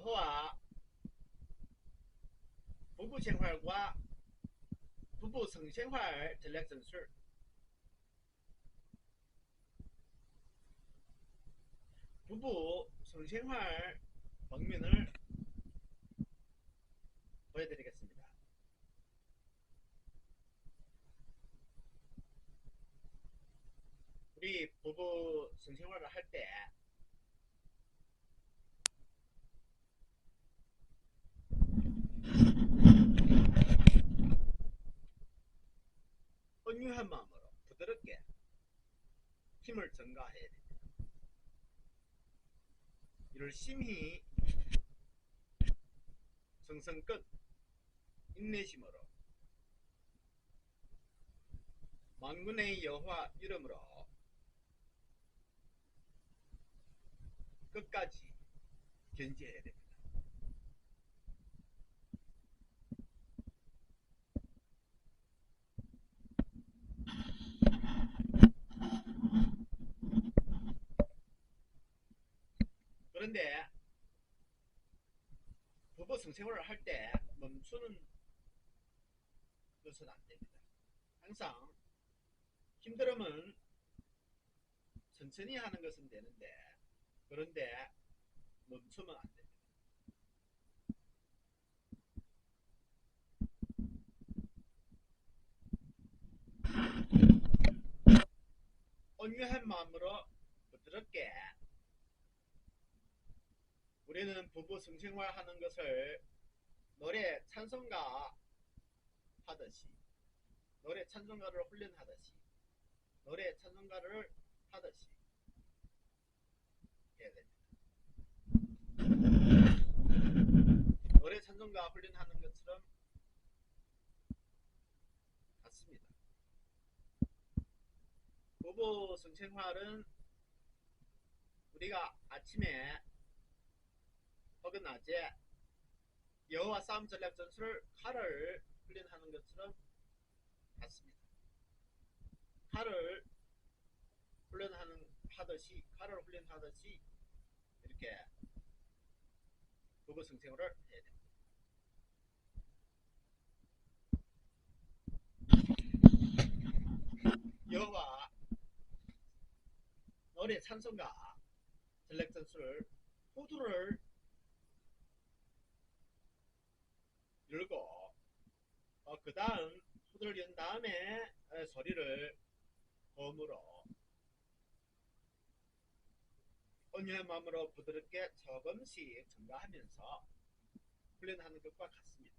여호와 부부 성생활 방면을 보여드리겠습니다. 우리 부부 성생활을 할 때 온유한 마음으로 부드럽게 힘을 증가해야 됩니다. 이를 심히 정성껏 인내심으로 만군의 여호와 이름으로 끝까지 견지해야 됩니다. 그런데 부부 성생활을 할 때 멈추는 것은 안 됩니다. 항상 힘들으면 천천히 하는 것은 되는데 그런데 멈추면 안 됩니다. 온유한 마음으로 부드럽게 우리는 부부 성생활 하는 것을 노래 찬송가 하듯이 노래 찬송가를 훈련하듯이 노래 찬송가를 하듯이 해야 됩니다. 노래 찬송가 훈련하는 것처럼 같습니다. 부부 성생활은 우리가 아침에 혹은 낮에 여호와 싸움 전략 전술을 칼을 훈련하는 것처럼 같습니다. 칼을 훈련하는 하듯이 칼을 훈련하듯이 이렇게 부부 성생활을 해야 됩니다. 여호와 노래 찬송가 전략 전술 호두를 열고 어, 그 다음 후드를 연 다음에 에, 소리를 고음으로 온유한 마음으로 부드럽게 조금씩 증가하면서 훈련하는 것과 같습니다.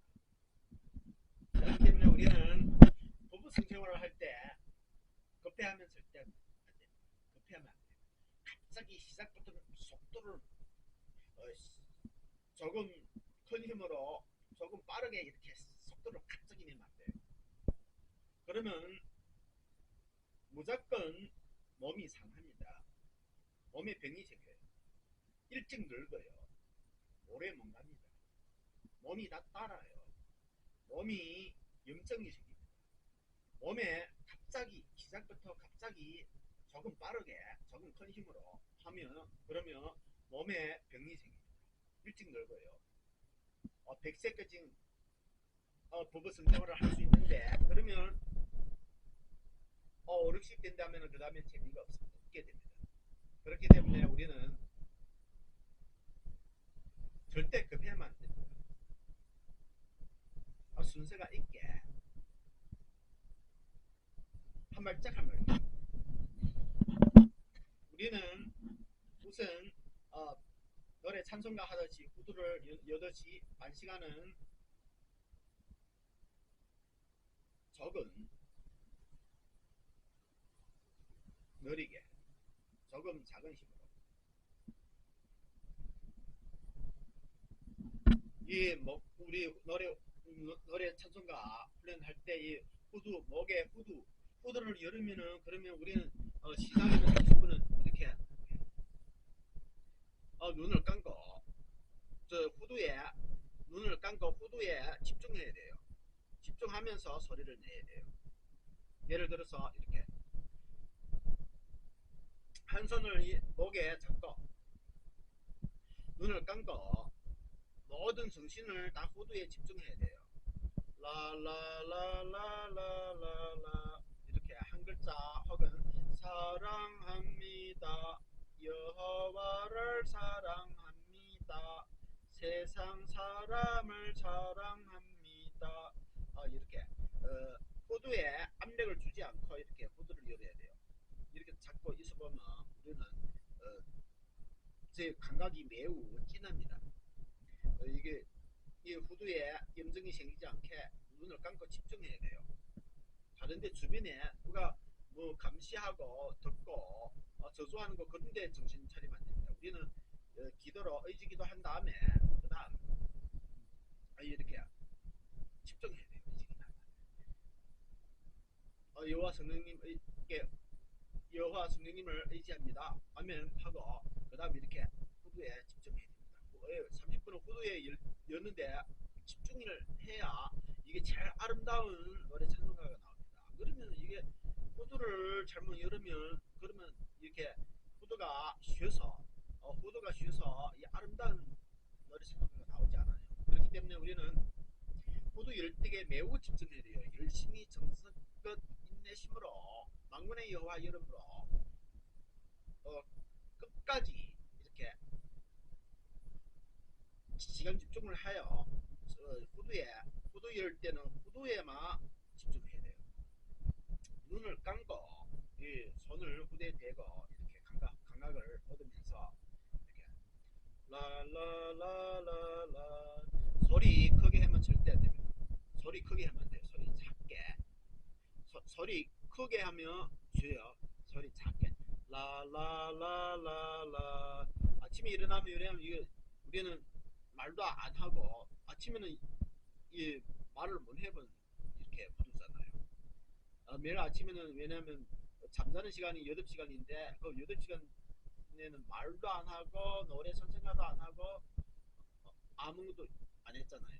그렇기 때문에 우리는 부부 성생활을 할 때 급해하면 절대 안 됩니다. 급해하면 안 돼요. 갑자기 시작부터 속도를 어, 시- 조금 큰 힘으로 조금 빠르게 이렇게 속도를 갑자기 내면 안 돼요. 그러면 무조건 몸이 상합니다. 몸에 병이 생겨요. 일찍 늙어요. 오래 못 갑니다. 몸이 다 따라요. 몸이 염증이 생깁니다. 몸에 갑자기 시작부터 갑자기 조금 빠르게 조금 큰 힘으로 하면 그러면 몸에 병이 생깁니다. 일찍 늙어요. 어, 100세까지 어, 부부 성생활을 할 수 있는데 그러면 어, 5, 60 된다면 그 다음에 재미가 없, 없게 됩니다. 그렇기 때문에 우리는 절대 급해하면 안 됩니다. 어, 순서가 있게 한 발짝 한 발짝 우리는 우선 어, 찬송가 하듯이 구두를 여- 여듯이 반 시간은 적은 느리게 조금 작은 힘으로. 이 목, 우리 노래 노래 찬송가 훈련할 때 이 후두 목에 후두 후두를 열으면은 그러면 우리는 어, 시작에는 30분은 이렇게 어, 눈을 감고 저 후두에 눈을 감고 후두에 집중해야 돼요. 집중하면서 소리를 내야 돼요. 예를 들어서 이렇게 한 손을 이 목에 잡고 눈을 감고 모든 정신을 다 호두에 집중해야 돼요. 라라라라라라라 이렇게 한 글자 혹은 사랑합니다. 여호와를 사랑합니다. 세상 사람을 사랑합니다. 어, 이렇게 어, 호두에 압력을 주지 않고 이렇게 호두를 열어야 돼요. 이렇게 잡고 있어 보면 우리는 어, 제 감각이 매우 진합니다. 어, 이게 이 후두에 염증이 생기지 않게 눈을 감고 집중해야 돼요. 다른데 주변에 누가 뭐 감시하고 듣고 어, 저주하는 거 그런 데 정신 차리면 안 됩니다. 우리는 어, 기도로 의지기도 한 다음에 그 다음 이렇게 집중해야 돼요. 의지기도. 어, 여호와 성령님께 여호와 성령님을 의지합니다. 아멘 하고 그 다음 이렇게 후두에 집중해야 됩니다. 30분은 후두에 열, 였는데 집중을 해야 이게 제일 아름다운 노래 찬송가가 나옵니다. 그러면 이게 후두를 잘못 열으면 그러면 이렇게 후두가 쉬어서 어, 후두가 쉬어서 이 아름다운 노래 찬송가가 나오지 않아요. 그렇기 때문에 우리는 후두 열등에 매우 집중해야 돼요. 열심히 정성껏 인내심으로 망군의 여호와 이름으로 어, 끝까지 이렇게 시간 집중을 하여 어, 후두에 후두 열 때는 후두에만 집중해야 돼요. 눈을 감고 이 손을 후대에 대고 이렇게 감각 감각을 얻으면서 이렇게 라라라라라 소리 크게 하면 절대 안 됩니다. 소리 크게 하면 안 돼요. 소리 작게 소, 소리 크게 하면 죄요. 소리 작게 라라라라라 아침에 일어나면 이러면 우리는 말도 안 하고 아침에는 이 말을 못 해본 이렇게. 어, 매일 아침에는 왜냐하면 잠자는 시간이 8시간인데 그 8시간에는 말도 안 하고 노래 선생가도 안 하고 어, 아무것도 안 했잖아요.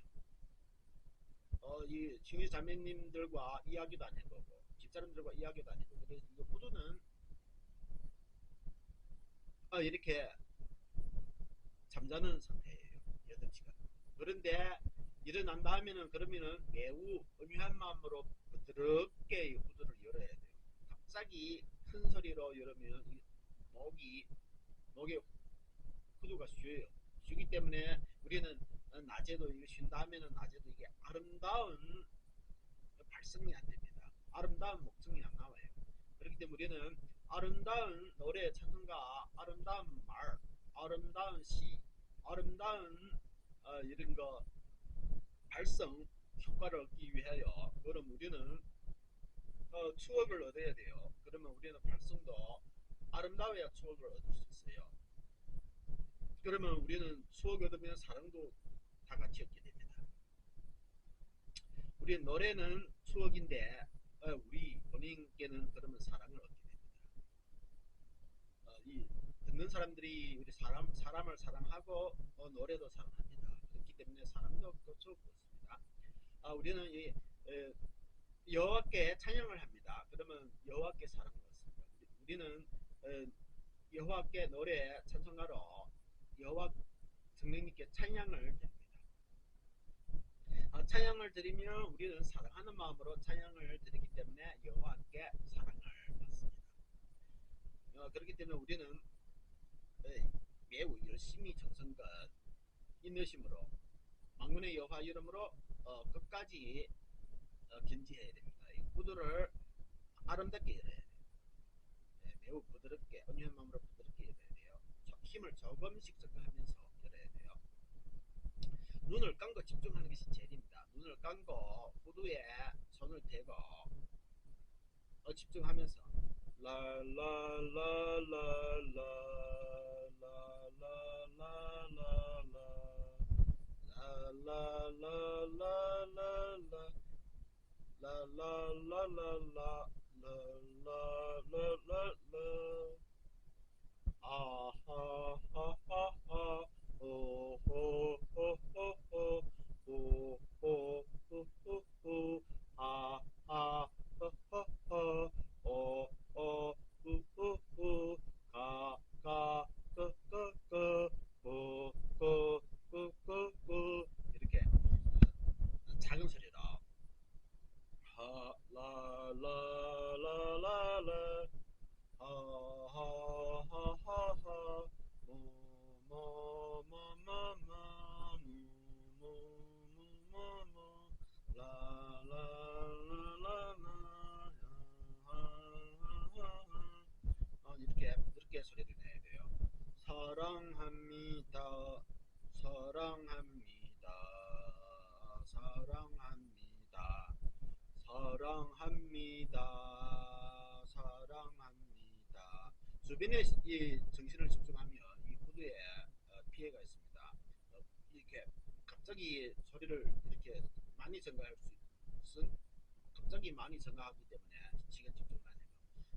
어, 이 중위 자매님들과 이야기도 안 해보고 집사람들과 이야기도 안 해보고 그래서 이거 후두는 어, 이렇게 잠자는 상태예요. 8시간. 그런데 일어난 다음에는 그러면은 매우 음흉한 마음으로 부드럽게 이 후드를 열어야 돼요. 갑자기 큰 소리로 열으면 이 목이 목에 후드가 쉬어요. 쉬기 때문에 우리는 낮에도 이거 쉰 다음에는 낮에도 이게 아름다운 발성이 안 됩니다. 아름다운 목청이 안 나와요. 그렇기 때문에 우리는 아름다운 노래 찬송가, 아름다운 말, 아름다운 시, 아름다운 어, 이런 거 발성 효과를 얻기 위하여 그럼 우리는 어, 추억을 얻어야 돼요. 그러면 우리는 발성도 아름다워야 추억을 얻을 수 있어요. 그러면 우리는 추억 얻으면 사랑도 다 같이 얻게 됩니다. 우리 노래는 추억인데 어, 우리 본인께는 그러면 사랑을 얻게 됩니다. 어, 이 듣는 사람들이 우리 사람 사람을 사랑하고 어, 노래도 사랑합니다. 그렇기 때문에 사랑도 추억도. 아, 우리는 이 에, 여호와께 찬양을 합니다. 그러면 여호와께 사랑을 얻습니다. 우리, 는 여호와께 노래 찬송가로 여호와 성령님께 찬양을 드립니다. 아, 찬양을 드리면 우리는 사랑하는 마음으로 찬양을 드리기 때문에 여호와께 사랑을 받습니다. 어, 그렇기 때문에 우리는 매우 열심히 정성껏 인내심으로 망군의 여호와 이름으로 어, 끝까지 어, 견지해야 됩니다. 이 구두를 아름답게 열어야 돼요. 네, 매우 부드럽게 온유한 마음으로 부드럽게 열어야 돼요. 저, 힘을 조금씩 하면서 열어야 돼요. 눈을 감고 집중하는 것이 제일입니다. 눈을 감고 후두에 손을 대고 어, 집중하면서 la la la la. La la la la la la la la la la. Ah ha ha ha ha. Oh ho ho ho ho. Oh, ho ho ho ho. Ha ha. 사랑합니다. 사랑합니다. 주변에 이 정신을 집중하면 이 구두에 어, 피해가 있습니다. 어, 이렇게 갑자기 소리를 이렇게 많이 증가할 수 있는 갑자기 많이 증가하기 때문에 시간 집중을 안 해요.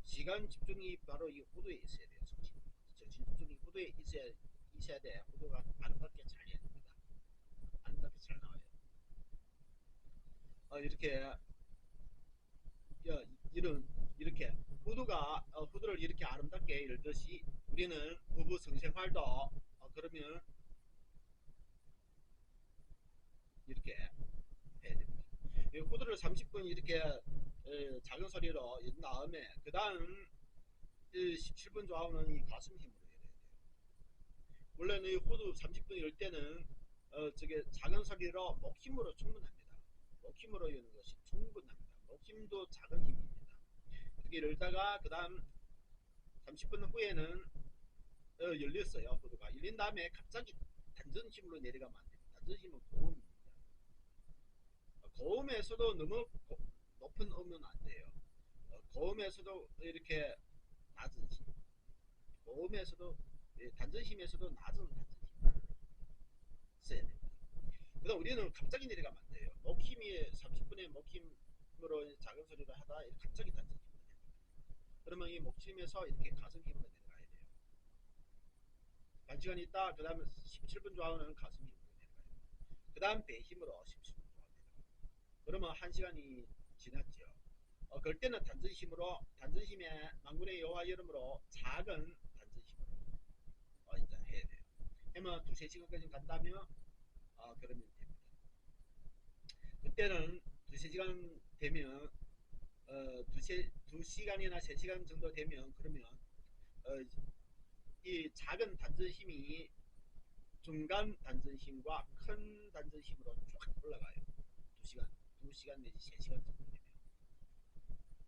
시간 집중이 바로 이 후두에 있어야 돼요. 정신, 정신 집중이 후두에 있어야, 있어야 돼. 후두가 아름답게 잘 해야 됩니다. 아름답게 잘 나와요. 어, 이렇게 이런 이렇게 후두가 어, 후두를 이렇게 아름답게 열듯이 우리는 부부 성생활도 어, 그러면 이렇게 해야 됩니다. 이 후두를 30분 이렇게 에, 작은 소리로 연 다음에 그 다음 17분 좌우는 이 가슴 힘으로 해야 돼요. 원래는 이 후두 30분 열 때는 어, 저게 작은 소리로 목 힘으로 충분합니다. 목 힘으로 여는 것이 충분합니다. 목 힘도 작은 힘입니다. 이렇게 열다가 그 다음 30분 후에는 어, 열렸어요. 후두가 열린 다음에 갑자기 단전 힘으로 내려가면 안 됩니다. 단전 힘은 고음입니다. 어, 고음에서도 너무 고- 높은 음은 안 돼요. 어, 고음에서도 이렇게 낮은 힘. 고음에서도 예, 단전 힘에서도 낮은 단전 힘을 써야 됩니다. 그다음 우리는 갑자기 내려가면 안 돼요. 목 힘이 30분의 목힘 으로 작은 소리를 하다 이렇게 갑자기 단전 힘으로 내려갑니다. 그러면 이 목침에서 이렇게 가슴 힘으로 내려가야 돼요. 반시간 있다. 그 다음에 17분 좌우는 가슴 힘으로 내려가요. 그 다음 배 힘으로 17분 좌우 내려가요. 그러면 한 시간이 지났죠. 어, 그럴 때는 단전 힘으로 단전 힘에 망군의 여호와 이름으로 작은 단전 힘으로 어, 이제 해야 돼요. 하면 두세 시간까지 간다면 어, 그러면 됩니다. 그때는 두세 시간 되면 어, 두 세 두 시간이나 세 시간 정도 되면 그러면 어, 이 작은 단전 힘이 중간 단전 힘과 큰 단전 힘으로 쭉 올라가요. 두 시간, 두 시간 내지 세 시간 정도 되면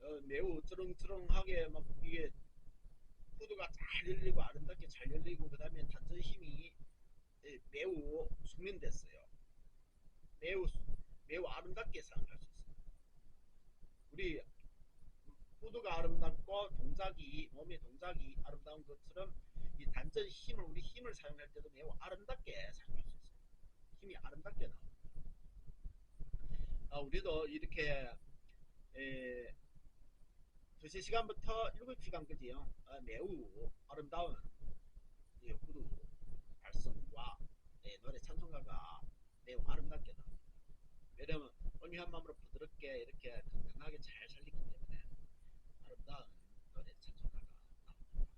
어, 매우 트렁트렁하게 막 이게 후드가 잘 열리고 아름답게 잘 열리고 그 다음에 단전 힘이 예, 매우 숙련됐어요. 매우 매우 아름답게 사용할 수 있어요. 우리 후드가 아름답고 동작이 몸의 동작이 아름다운 것처럼 이 단전 힘을 우리 힘을 사용할 때도 매우 아름답게 사용할 수 있어요. 힘이 아름답게 나옵니다. 아, 우리도 이렇게 에, 두세 시간부터 일곱 시간까지요. 아, 매우 아름다운 이 후드 발성과 예, 노래 찬송가가 매우 아름답게 나옵니다. 왜냐면 온유한 마음으로 부드럽게 이렇게 건강하게 잘 살리기 때문에 아름다운 노래 찬송가가 나옵니다.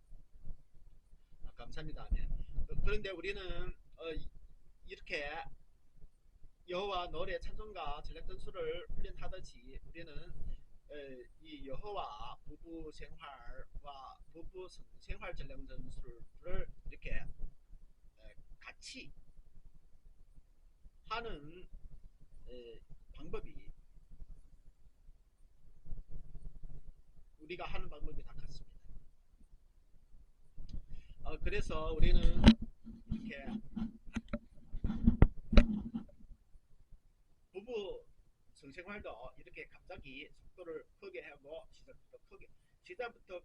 아, 감사합니다. 아멘. 그- 그런데 우리는 어, 이- 이렇게 여호와 노래 찬송가 전략 전술을 훈련하듯이 우리는 에, 이 여호와 부부 생활과 부부 성- 생활 전략 전술을 이렇게 에, 같이 하는 에, 방법이 우리가 하는 방법이 다 같습니다. 어, 그래서 우리는 이렇게 부부 성생활도 이렇게 갑자기 속도를 크게 하고 시작부터 크게 시작부터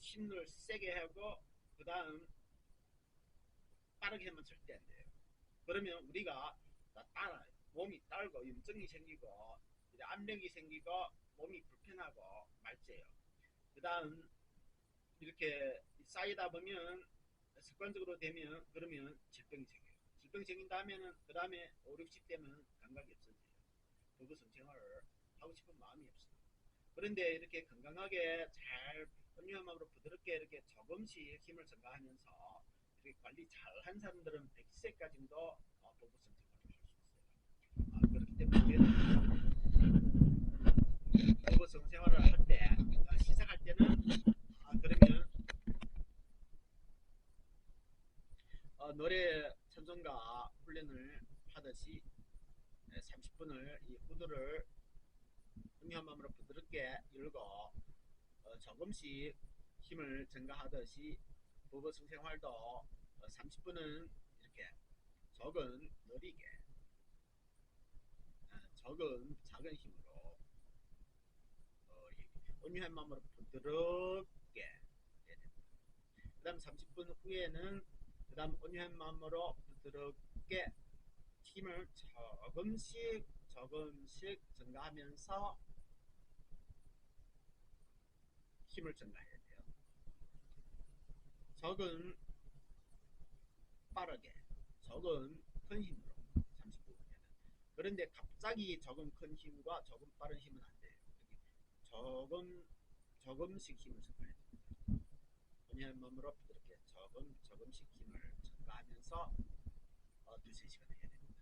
힘을 세게 하고 그 다음 빠르게 하면 절대 안 돼요. 그러면 우리가 다 따라요. 몸이 떨고 염증이 생기고 압력이 생기고 몸이 불편하고 말째요. 그 다음 이렇게 쌓이다 보면 습관적으로 되면 그러면 질병이 생겨요. 질병이 생긴 다음에는 그 다음에 5, 60 되면 감각이 없어져요. 부부 성생활을 하고 싶은 마음이 없어요. 그런데 이렇게 건강하게 잘 마음으로 부드럽게 이렇게 조금씩 힘을 증가하면서 이렇게 관리 잘 한 사람들은 100세까지도 어, 부부 성생활을 할 수 있어요. 아, 그렇기 때문에 부부 성생활을 할 때 시작할 때는 아, 그러면 어, 노래 천성가 훈련을 하듯이 30분을 이 후드를 온유한 마음으로 부드럽게 열고 어, 조금씩 힘을 증가하듯이 부부 성생활도 어, 30분은 이렇게 적은 느리게 어, 적은 작은 힘으로 어, 이 온유한 마음으로 부드럽게 됩니다. 그다음 30분 후에는 그 다음 온유한 마음으로 부드럽게 힘을 조금씩 조금씩 증가하면서 힘을 증가해야 돼요. 적은 빠르게, 적은 큰 힘으로 30분 후에는. 그런데 갑자기 적은 큰 힘과 적은 빠른 힘은 안 돼요. 조금 조금씩 힘을 증가해야 됩니다. 온유한 마음으로 부드럽게 조금 조금씩 힘을 증가하면서 어, 두세 시간 해야 됩니다.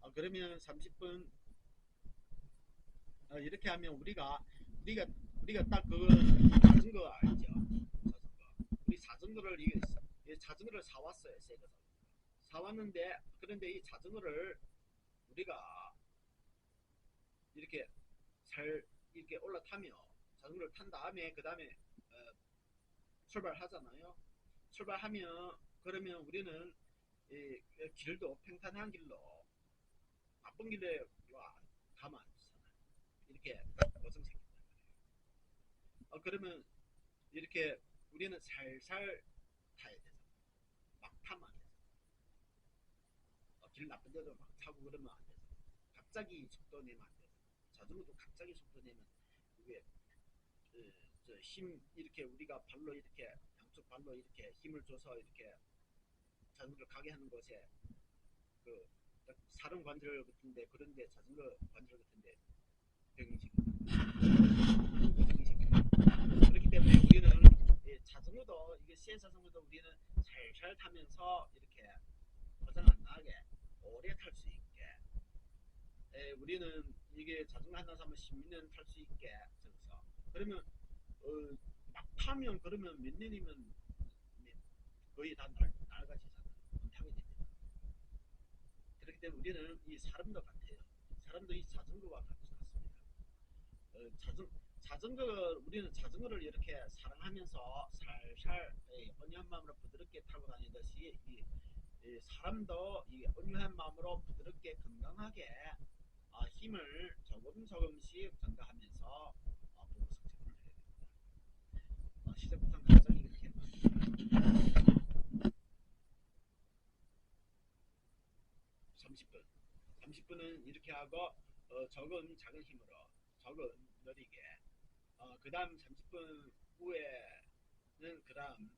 어, 그러면 30분 어, 이렇게 하면 우리가 우리가 우리가 딱 그거 자전거 알죠? 자전거. 우리 자전거를 이, 이 자전거를 사 왔어요, 새 거. 사 왔는데 그런데 이 자전거를 우리가 이렇게 잘 이렇게 올라타며 자전거를 탄 다음에 그 다음에 어, 출발하잖아요. 출발하면 그러면 우리는 이 길도 평탄한 길로 나쁜 길에 와 가면 안. 이렇게 고정 말이에요. 어, 그러면 이렇게 우리는 살살 타야 되잖아요. 막 타면 안 되잖아요. 어, 길 나쁜 데도 막 타고 그러면 안 되잖아요. 갑자기 속도 내면 안 되잖아요. 자전거도 갑자기 속도 내면 이게 그, 저힘 이렇게 우리가 발로 이렇게 양쪽 발로 이렇게 힘을 줘서 이렇게 자전거를 가게 하는 곳에 그 사람 관절 같은데 그런데 자전거 관절 같은데 병이 생긴다. 병이 생긴다. 그렇기 때문에 우리는 이 자전거도 이게 새 자전거도 우리는 살살 타면서 이렇게 고장 안 나게 오래 탈 수 있게 에, 우리는 이게 자전거 하나 사면 10년 탈 수 있게 적어서 그러면 어, 막 타면 그러면 몇 년이면 거의 다 낡, 낡아지잖아요. 안 타게 됩니다. 그렇기 때문에 우리는 이 사람도 같아요. 사람도 이 자전거와 같, 같습니다. 어, 자전, 자전거 우리는 자전거를 이렇게 사랑하면서 살살 이 온유한 마음으로 부드럽게 타고 다니듯이 이, 이 사람도 이 온유한 마음으로 부드럽게 건강하게 아, 힘을 조금 조금씩 증가하면서 어, 보고 성장을 해야 됩니다. 어, 시작부터 감정이 이렇게 30분 30분은 이렇게 하고 어, 적은 작은 힘으로 적은 느리게 어, 그 다음 30분 후에는 그 다음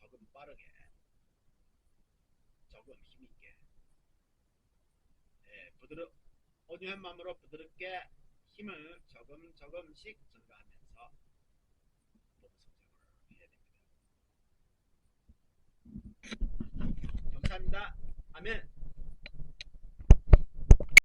적은 빠르게 적은 힘있게 예, 부드러 온유한 마음으로 부드럽게 힘을 조금 조금씩 증가하면서 몸 성장을 해야 됩니다. 감사합니다. 아멘.